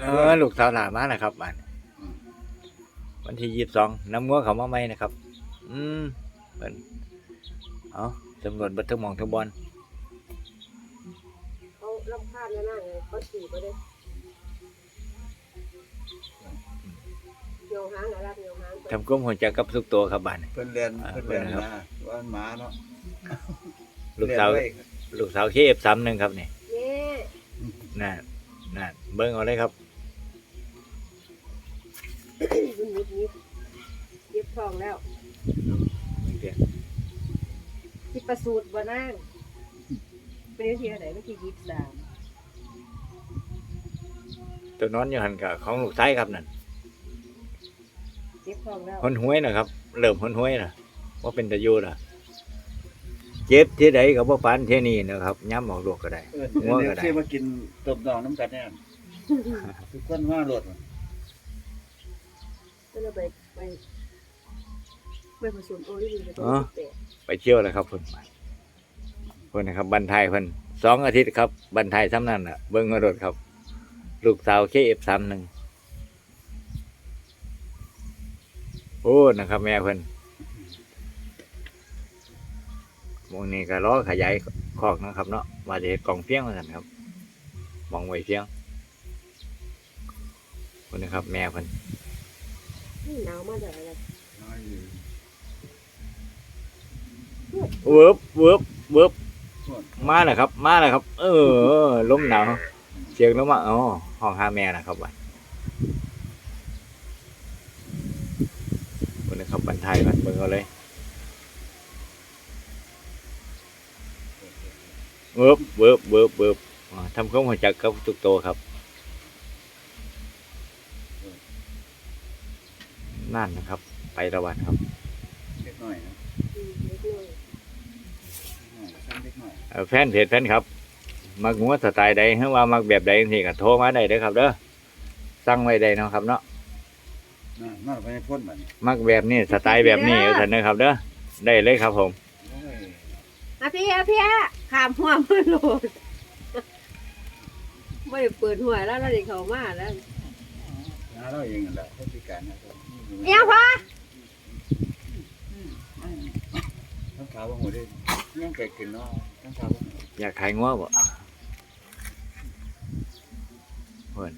เออลูกสาวหลานมานะครับบ้านวันที่ยี่สิบสองน้ำงัวเขามาไหมนะครับ อืมเป็นเอาตำรวจบันทึกหมองทุกบอลเขาลำคาญนะนั่งเขาขี่ไปเลยโยงหางอะไรโยงหางไปทำก้มหัวใจกับทุกตัวครับบ้านเพิ่นเรียนอ่าเพิ่นเรียนเพิ่นนะว่าหมาเนาะลูกสาวเรียนไลูกสาวเคเอฟสามหนึ่งครับนี่แม่นั่นนั่นเบิ้งเอาเลยครับ มันนิดนิดเย็บทองแล้วที่ประสูตรบ่นั่งเป็นเที่ยวไหนเมื่อกี้ยี่สิบสามตัวนอนอยู่หันกับของลูกชายครับนั่นเย็บทองแล้วหนหวยนะครับ เริ่มหนหวยนะว่าเป็นตะยูนะเจ็บที่ใดกับว่าปานที่นี่นะครับย้ำออกลูกก็ได้เออง่วงก็เดี๋ยวได้ที่มากินตบดองน้ำกันเนี่ยทุกคนว่ารถ ก็เลยไปไปไปผสมโอลิฟไปตัวแปดไปเที่ยวเลยครับเพิ่นเพิ่นนะครับบันไทยเพิ่นสองอาทิตย์ครับบันไทยซ้ำนั่นอะ เบิ้งมารถครับ ลูกสาวเคเอฟสามหนึ่งโอ้นะครับ แม่เพิ่นวงนี้ก็ล้อขยายคอกนะครับ เนาะว่าจะเฮ็ดกล่องเพียงว่าซั่นครับมองไว้เพียงคนนะครับ แม่เพิ่น หนาวมากเลยอะไรน้อยอยู่เวิบเวิบเวิบส่วนมาแล้วครับ มาแล้วครับ เออลมหนาวเสียงลมมาอ๋อห้องหาแม่นะครับบัดคนนะครับบันไทยบันเบิ่งเอาเลยเวิร์บเวิร์บเวิร์บเวิบอ่าทำเครื่องหัวจักรกับทุกโตวครับ นั่นนะครับ ไประวันครับเล็กน้อยนะอืมเล็กน้อยน้อยซ้ำเล็กน้อยเอ่อแฟนเพจแฟนครับ มักงัวสไตล์ใดหรือว่ามักแบบใดนี่ก็โทรมาได้เด้อครับเด้อสั่งไว้ได้เนาะครับเนาะน่ะน่าไปในพ่นบัดนี้มักแบบนี้สไตล์แบบนี้เอาเถอะนะครับเด้อได้เลยครับผมโอ้ยอะพี่อะพี่อะขามหัวมันโหลดไม่ได้เปิดหัวแล้วเราเด็กเขามาแล้ว หาเราเองนั่นแหละผู้พิการนะครับเอี ยงพอทั้งขาวว่าหัวได้ยังเกิดขึ้นเนาะทั้งขาวว่าหัวอยากขายงัวบ่เพิ่น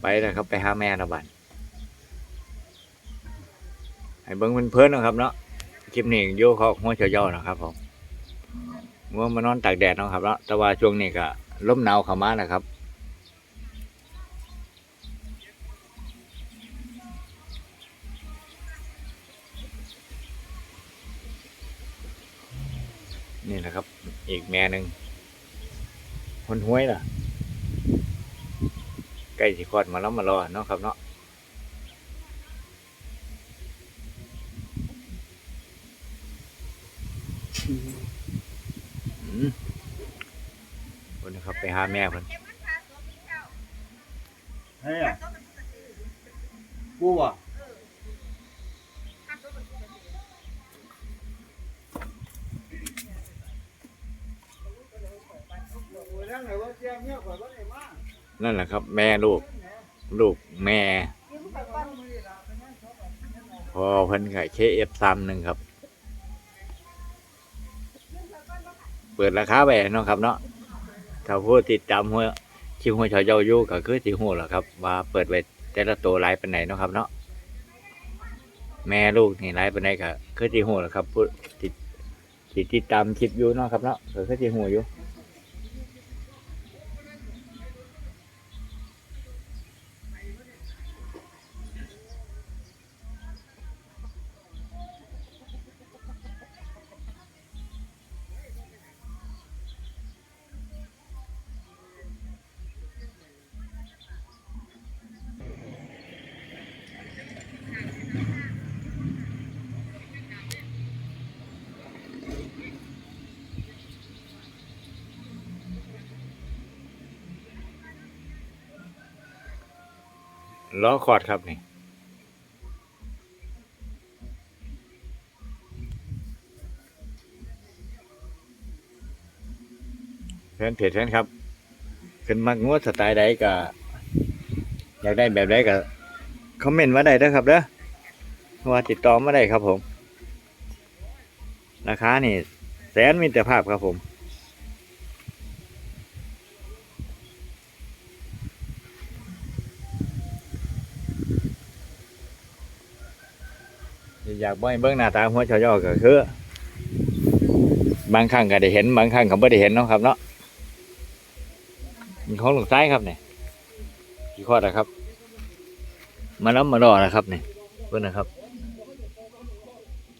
ไปแล้วครับไปหาแม่นะบัดให้เบิ่งเพิ่นๆเนะครับเนาะคลิปนี้อยู่เขาหัวเฉยๆนะครับผมงัวมานอนตากแดดเนาะครับเนาะแต่ว่าช่วงนี้ก็ลมหนาวเข้ามานะครับ นี่นะครับ อีกแม่หนึ่งคนห้วยน่ะใกล้สิคลอดมาแล้วมารอเนาะครับเนาะคนนะครับไปหาแม่เพิ่นเฮ้ยอะกูว่ะ นั่นแหละครับ แม่ลูก ลูกแม่ พอเพิ่นไข่เคเอฟสามหนึ่งครับ เปิดราคาไปเนาะครับ เนาะถ้าผู้ติดตามหัวคิวหัวชอยเยาอยู่ก็คือสิหูแหละครับ ว่าเปิดไว้แต่ละตัวหลายปานไหนเนาะครับ เนาะแม่ลูกนี่หลายปานไหนก็คือสิหูแหละครับผู้ติดติดติดตามคลิปอยู่เนาะครับเนาะก็คือสิหูอยู่ ล้อคอร์ดครับนี่แฟนเพจแฟนครับขึ้นมักงวดสไตล์ใดก็อยากได้แบบใดก็คอมเมนต์มาได้เด้อครับเด้อว่าติดต่อมาได้ครับผม ราคานี่แสนมีแต่ภาพครับผม อยากบ่ให้เบิ่งหน้าตาหัวเฉาย่อก็คือ บางครั้งก็ได้เห็น บางครั้งก็ไม่ได้เห็นเนาะครับเนาะมีของหลงซ้ายครับเนี่ยกี่ข้อนะครับ มาแล้วมารอนะครับเนี่ยเพื่อนนะครับ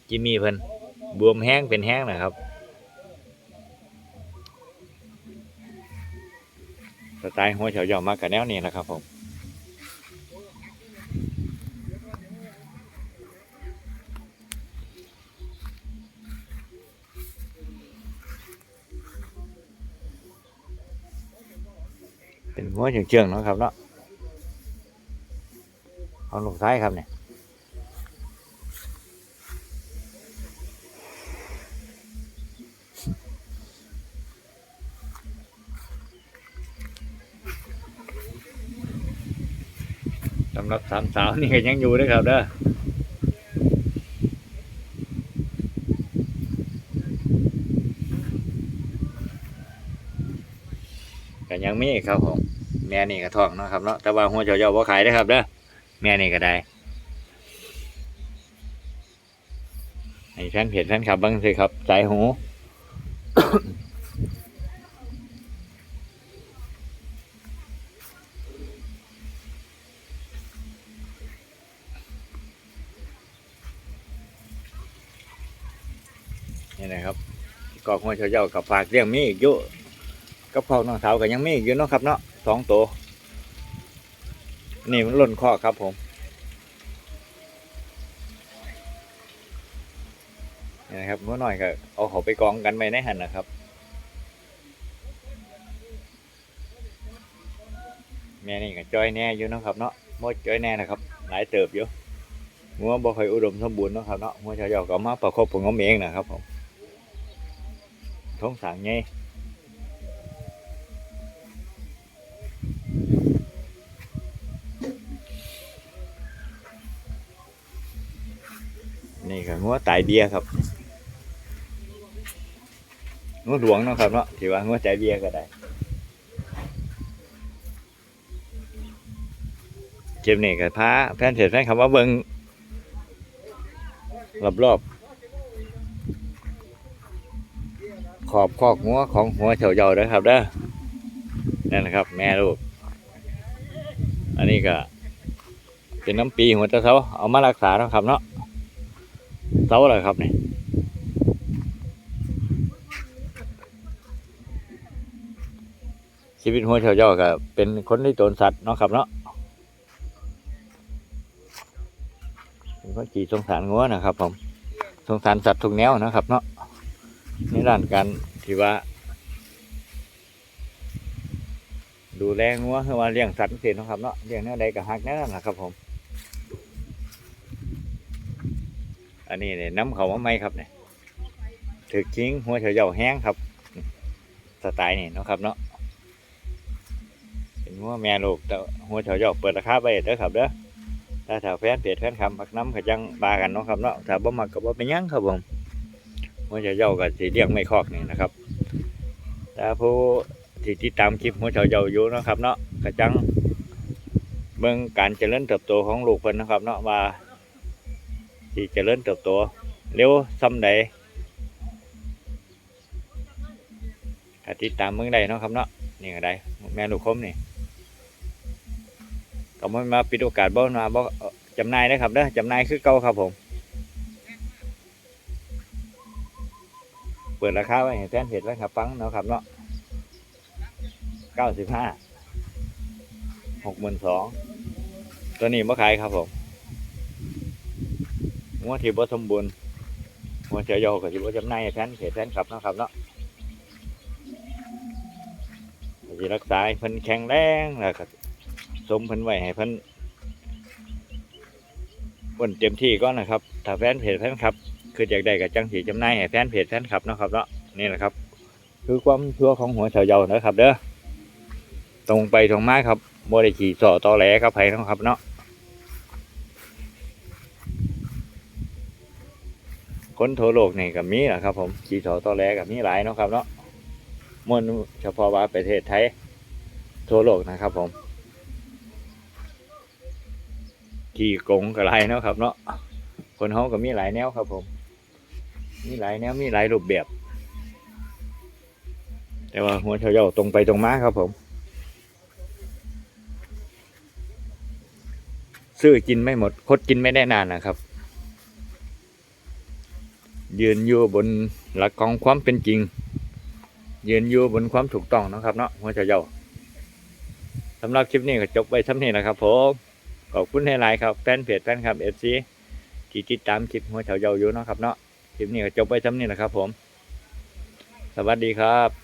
จิมมี่เพิ่นบวมแห้งเป็นแห้งนะครับสไตล์หัวเฉาย่อมากกับแนวนี้นะครับผม หัวเชื่องๆเนาะครับเนาะของหลงซ้ายครับเนี่ยสำหรับสามสาวนี่ก็ยังอยู่นะครับเด้อก็ยังมีครับผม แม่นี่ก็ท้องเนาะครับเนาะแต่ว่าหัวเจาะๆบ่ขายเด้ครับเด้อแม่นี่ก็ได้ให้แฟนเพจแฟนคลับบ้างสิครับสายหูนี่นะครับกอกหัวเฉาเจ้ากับฝากเรื่องมีอีกอยู่กับพอน้องสาวก็ยังมีอีกอยู่เนาะครับเนาะ สองตัว นี่มันหล่นข้อครับผม นี่นะครับเมื่อหน่อยก็เอาเขาไปกองกันไว้ในหันนะครับ แม่นี่ก็จ้อยแน่อยู่นะครับเนาะมดจ้อยแน่นะครับ หลายเติบอยู่มัวบ่ค่อยอุดมสมบูรณ์นะครับเนาะหัวเฉาเจ้าก็มาประคบประหงมเองนะครับผมท้องสางไง นี่ก็งัวตายเบี้ยครับงัวหลวงเนาะครับเนาะถือว่างัวใจเบี้ยก็ได้เกมนี้ก็พาแฟนเพจแฟนคำว่าเบิงรอบๆขอบคอกหัวของหัวเฉาเยาเด้อครับเด้อนั่นนะครับ แม่ลูก อันนี้ก็เป็นน้ำปีหัวตะเสาเอามารักษาเนาะครับเนาะ เสาอะไรครับนี่ชีวิตหัวเฉาเยาก็เป็นคนที่โตนสัตว์เนาะครับเนาะเป็นคนขี่สงสารงัวนะครับผมสงสารสัตว์ทุกแนวนะครับ เนาะในด้านการที่ว่า ดูแลงัวคือว่าเลี้ยงสัตว์เสียนะครับเนาะเลี้ยงแนวใดก็หักแนวนั้นนะครับผม อันนี้เนี่ยน้ำเขามาไหมครับเนี่ยถือกิ้งหัวเฉยเยาแห้งครับ สไตล์นี่นะครับเนาะเป็นหัวแม่ลูกแต่หัวเฉยเยาเปิดราคาไปเด้อครับเด้อถ้าถ้าแฟนเพจแฟนคำปักน้ำขจังบากันเนาะครับเนาะถ้าบ่มักก็บ่เป็นยังครับผมหัวเฉาเยากับสีเลี้ยงไม่คอกนี่นะครับแต่ผู้ที่ติดตามคลิปหัวเฉาเยาอยู่นะครับเนาะกระจังเบิ่งการเจริญเติบโตของลูกเพิ่นนะครับเนาะว่า ที่จเจริญเติบโตเร็วซ้ำใดกติดตามเมืองใดเนาะครับเนาะนี่ก็ได้แม่ลูกคมนี่ก็มันมาปิดโอกาสบ่มาบ่จำนายนะครับเด้อจำนายคือเก่าครับผม เปิดราคาไว้ให้แฟนเพจไว้ครับฟังเนาะครับเนาะเก้าสิบห้าหกหมื่นสองตัวนี้บ่ขายครับผม หัวที่บ่สมบูรณ์หัวเสียโยก็สิบ่จำนายแฟนเพจแฟนคลับนะครับเนาะก็สิรักษาเพิ่นแข็งแรงแล้วก็สมเพิ่นไว้ให้เพิ่นอ้วนเต็มที่ก่อนะครับ ถ้าแฟนเพจแฟนคลับคืออยากได้กับจังสีจำนายให้แฟนเพจแฟนคลับนะครับเนาะนี่แหละครับ คือความชั่วของหัวเฉาเยานะครับ เด้อตรงไปตรงมาครับบ่ได้ขี่สอตอแหลกับไผเนะครับเนาะ คนทั่วโลกนี่ก็มีแหละครับผมขี่สอตอแหลก็มีหลายเนาะครับเนาะมวนเฉพาะว่าประเทศไทยทั่วโลกนะครับผมขี่กงก็หลายเนาะครับเนาะคนเฮาก็มีหลายแนวครับผม มีหลายแนวมีหลายรูปแบบ แต่ว่าหัวเฉาเย่าตรงไปตรงมาครับผมซื้อกินไม่หมดคดกินไม่ได้นานนะครับ ยืนอยู่บนหลักของความเป็นจริง ยืนอยู่บนความถูกต้องนะครับเนาะหัวใจเย่าสำหรับคลิปนี้ก็จบไปเท่านี้นะครับผมขอบคุณในไลน์ครับแฟนเพจแฟนคลับเอฟซีที่ติดตามคลิปหัวใจเย่าอยู่นะครับเนาะคลิปนี้ก็จบไปเท่านี้นะครับผม สวัสดีครับ